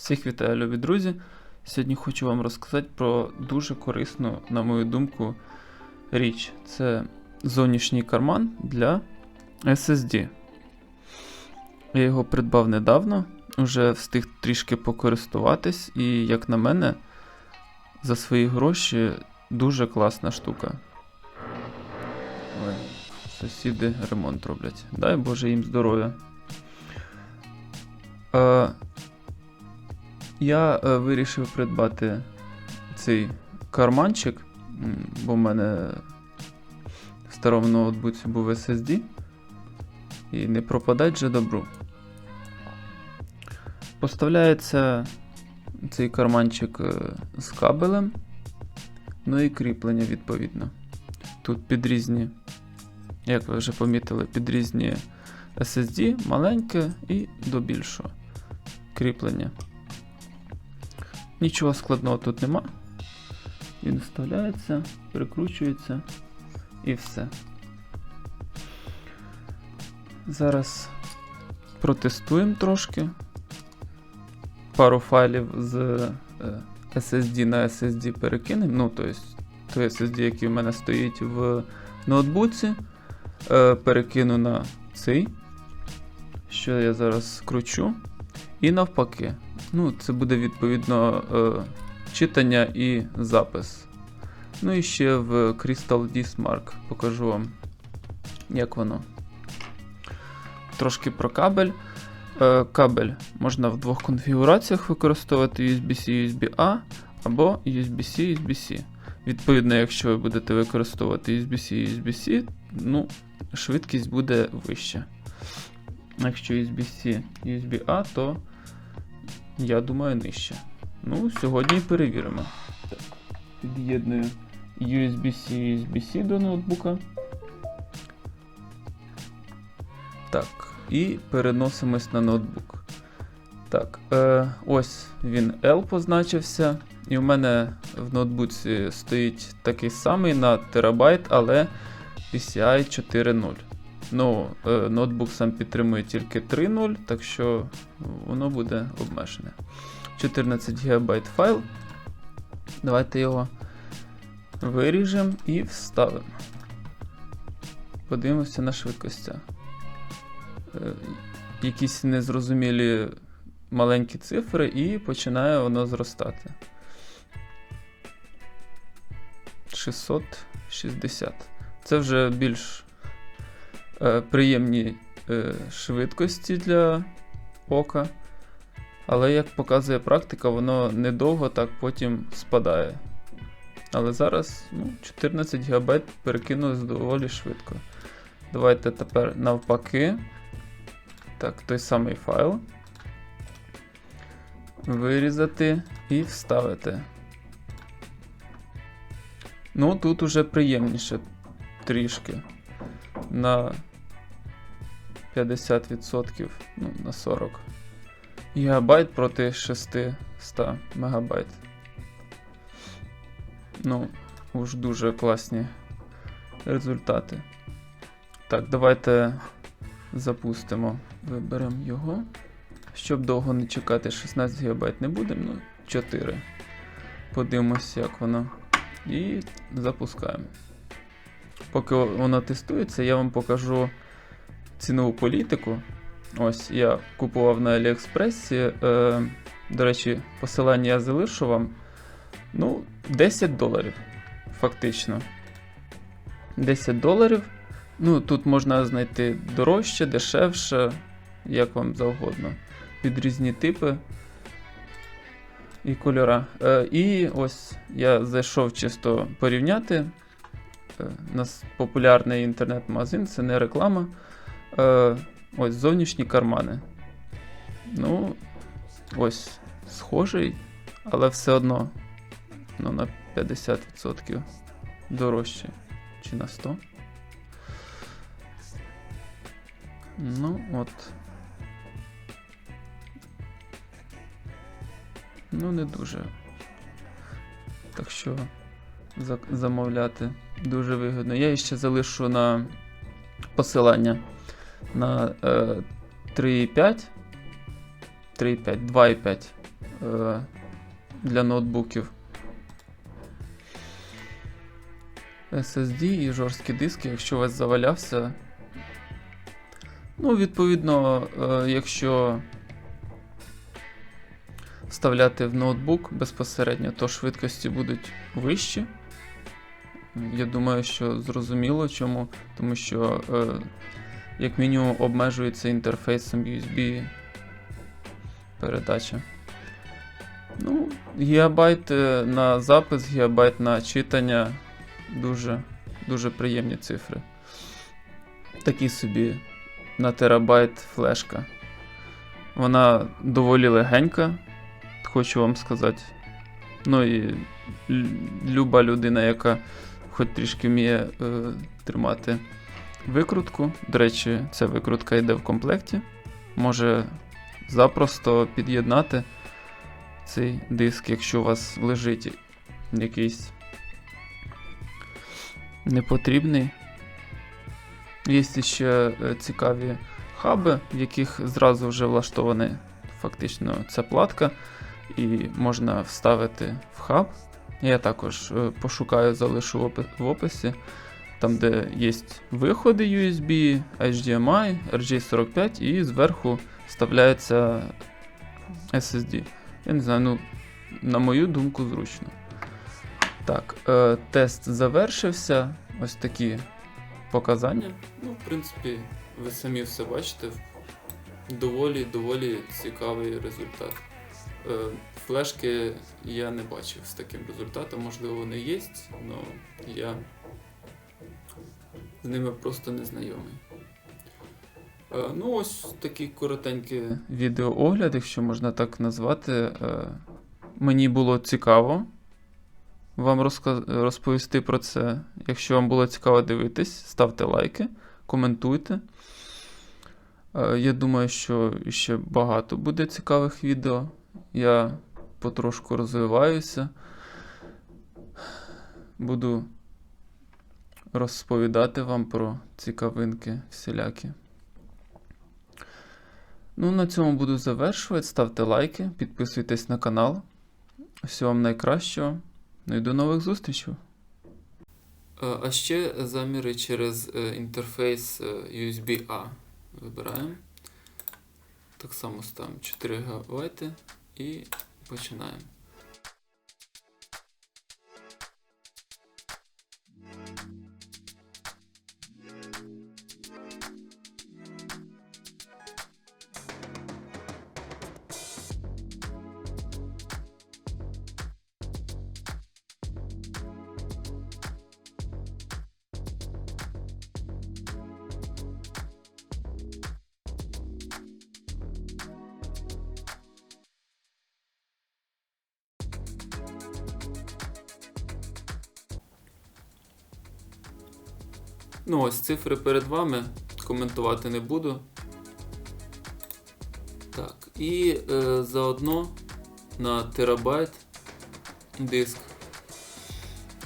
Всіх вітаю, любі друзі. Сьогодні хочу вам розказати про дуже корисну, на мою думку, річ. Це зовнішній карман для SSD. Я його придбав недавно, вже встиг трішки покористуватись, і, як на мене, за свої гроші дуже класна штука. Ой, сусіди ремонт роблять. Дай Боже їм здоров'я. Я е, вирішив придбати цей карманчик, бо в мене в старому ноутбуці був SSD. І не пропадать же добру. Поставляється цей карманчик е, з кабелем, ну і кріплення відповідно. Тут під різні, як ви вже помітили, під різні SSD, маленьке і до більшого кріплення. Нічого складного тут нема. Він вставляється, прикручується і все. Зараз протестуємо трошки. Пару файлів з е, SSD на SSD перекинемо. Ну, тобто, той SSD, який в мене стоїть в ноутбуці, е, перекину на цей, що я зараз кручу. І навпаки. Ну, це буде відповідно е, читання і запис. Ну і ще в Crystal Disk Mark покажу вам, як воно. Трошки про кабель. Е, кабель можна в двох конфігураціях використовувати USB-C, USB-A або USB-C, USB-C. Відповідно, якщо ви будете використовувати USB-C, USB-C, ну, швидкість буде вища. Якщо USB-C, USB-A, то я думаю нижче. Ну, сьогодні і перевіримо. Під'єдную USB-C USB-C до ноутбука. Так, і переносимось на ноутбук. Так, е, ось він L позначився. І в мене в ноутбуці стоїть такий самий на терабайт, але PCI 4.0. Ну, е, ноутбук сам підтримує тільки 3.0, так що воно буде обмежене. 14 ГБ файл. Давайте його виріжемо і вставимо. Подивимося на швидкостя. Е, якісь незрозумілі маленькі цифри, і починає воно зростати. 660. Це вже більш приємні е, швидкості для ока. Але, як показує практика, воно недовго так потім спадає. Але зараз ну, 14 ГБ перекинулось доволі швидко. Давайте тепер навпаки. Так, той самий файл. Вирізати і вставити. Ну, тут уже приємніше трішки. На 50%, ну, на 40 гігабайт проти 600 мегабайт. Ну, уж дуже класні результати. Так, давайте запустимо. Виберемо його. Щоб довго не чекати, 16 ГБ не будемо, ну 4. Подивимося, як воно. І запускаємо. Поки воно тестується, я вам покажу цінову політику. Ось я купував на Аліекспресі. Е, до речі, посилання я залишу вам. Ну, 10 доларів. Фактично. 10 доларів. Ну, тут можна знайти дорожче, дешевше, як вам завгодно. Під різні типи і кольора. Е, і ось я зайшов чисто порівняти. Е, у нас популярний інтернет-магазин, це не реклама. Е, ось зовнішні кармани. Ну, ось схожий, але все одно ну, на 50% дорожче. Чи на 100? Ну, от. Ну, не дуже. Так що замовляти дуже вигідно. Я ще залишу на посилання на е, 3,5. 3,5, 2,5 е, для ноутбуків. SSD і жорсткі диски, якщо у вас завалявся. Ну, відповідно, е, якщо вставляти в ноутбук безпосередньо, то швидкості будуть вищі. Я думаю, що зрозуміло чому, тому що, е, як мінімум, обмежується інтерфейсом USB передача. Ну, гігабайт е, на запис, гігабайт на читання. Дуже, дуже приємні цифри. Такі собі на терабайт флешка. Вона доволі легенька, хочу вам сказати. Ну і люба людина, яка хоч трішки вміє е, тримати викрутку. До речі, ця викрутка йде в комплекті. Може запросто під'єднати цей диск, якщо у вас лежить якийсь непотрібний. Є ще е, цікаві хаби, в яких зразу вже влаштована фактично ця платка, і можна вставити в хаб. Я також е, пошукаю, залишу в описі, там, де є виходи USB, HDMI, RJ45 і зверху вставляється SSD. Я не знаю, ну, на мою думку, зручно. Так, е, тест завершився. Ось такі показання. Ну, в принципі, ви самі все бачите. Доволі, доволі цікавий результат. Е, флешки я не бачив з таким результатом, можливо, вони є, але я з ними просто не знайомий. Е, Ну, ось такі коротенькі відеоогляд, якщо можна так назвати. Е, Мені було цікаво вам розповісти про це. Якщо вам було цікаво дивитись, ставте лайки, коментуйте. Е, Я думаю, що ще багато буде цікавих відео. Я потрошку розвиваюся. Буду розповідати вам про цікавинки всілякі. Ну, на цьому буду завершувати. Ставте лайки, підписуйтесь на канал. Всього вам найкращого. Ну і до нових зустрічей. А ще заміри через е, інтерфейс е, USB-A вибираємо. Так само ставимо 4 ГБ і починаємо. Ну, ось цифри перед вами. Коментувати не буду. Так, і е, заодно на терабайт диск.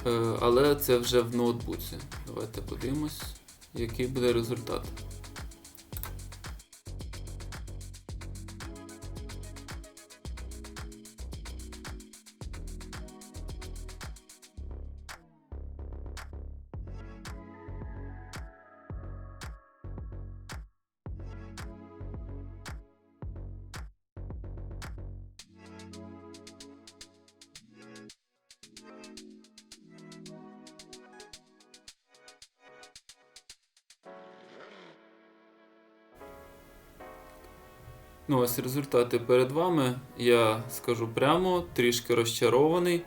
Е, але це вже в ноутбуці. Давайте подивимось, який буде результат. Ну, ось результати перед вами. Я скажу прямо, трішки розчарований,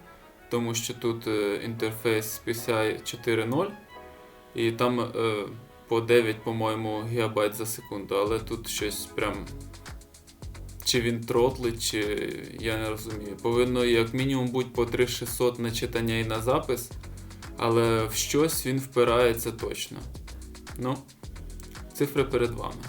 тому що тут е, інтерфейс PCI 4.0 і там е, по 9, по-моєму, гігабайт за секунду, але тут щось прям. Чи він тротлить, чи я не розумію. Повинно як мінімум бути по 3600 на читання і на запис, але в щось він впирається точно. Ну, цифри перед вами.